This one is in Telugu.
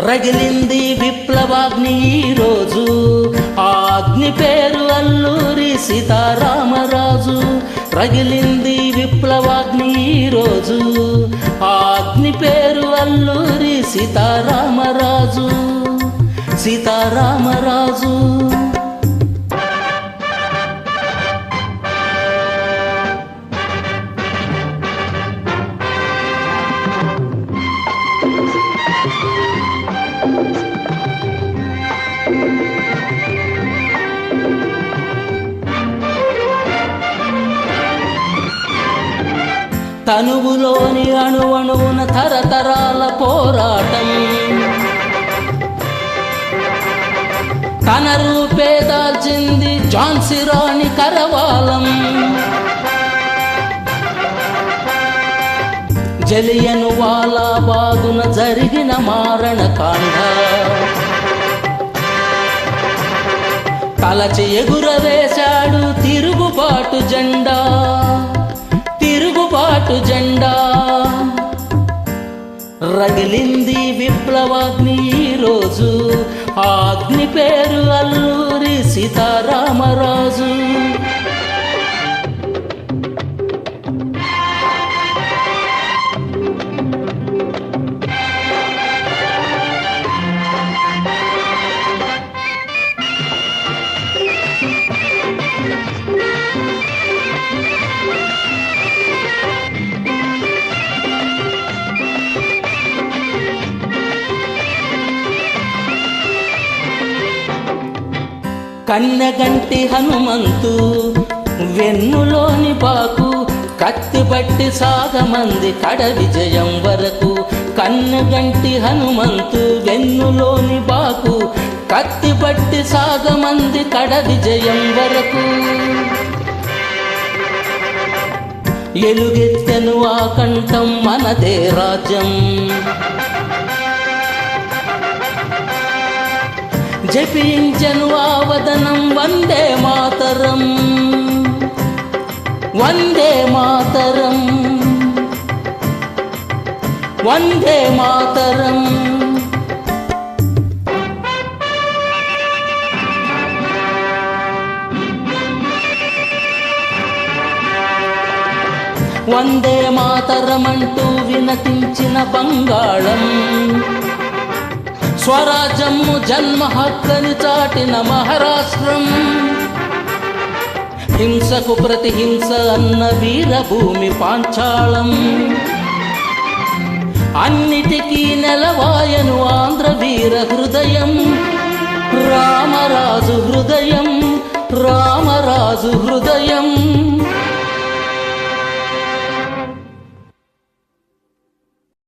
రగిలింది విప్లవాగ్ని ఈరోజు. ఆ అగ్ని పేరు అల్లూరి సీతారామరాజు. రగిలింది విప్లవాగ్ని ఈరోజు. ఆ అగ్ని పేరు అల్లూరి సీతారామరాజు. సీతారామరాజు. తనువులోని అణువణువున తరతరాల పోరాటం. తన రూపే దాల్చింది ఝాన్సీ రాణి కరవాలం. జలియను వాలా బాగున జరిగిన మారణ కాండ. తలచి ఎగురవేశాడు తిరుగుబాటు జెండా. తిరుగుబాటు జెండా. రగిలింది విప్లవాగ్ని ఈరోజు ఆ అగ్ని పేరు అల్లూరి సీతారామరాజు. కన్నెగంటి హనుమంతు వెన్నులోని బాకు కత్తి పట్టి సాగమంది కడ విజయం వరకు. కన్నెగంటి హనుమంతు వెన్నులోని బాకు కత్తి పట్టి సాగమంది కడ విజయం వరకు. ఎలుగెత్తెను ఆ కంఠం మనదే రాజ్యం. జపించను ఆవదనం వందే మాతరం. వందే మాతరం. వందే మాతరం. వందే మాతరమంటూ వినతించిన బంగాళం. స్వరాజ్యము జన్మ హక్కని చాటిన మహారాష్ట్రం. హింసకు ప్రతిహింస అన్న వీరభూమి పాంచాళం. అన్నిటికీ నెలవాయను ఆంధ్ర వీర హృదయం. రామరాజు హృదయం రామరాజు హృదయం.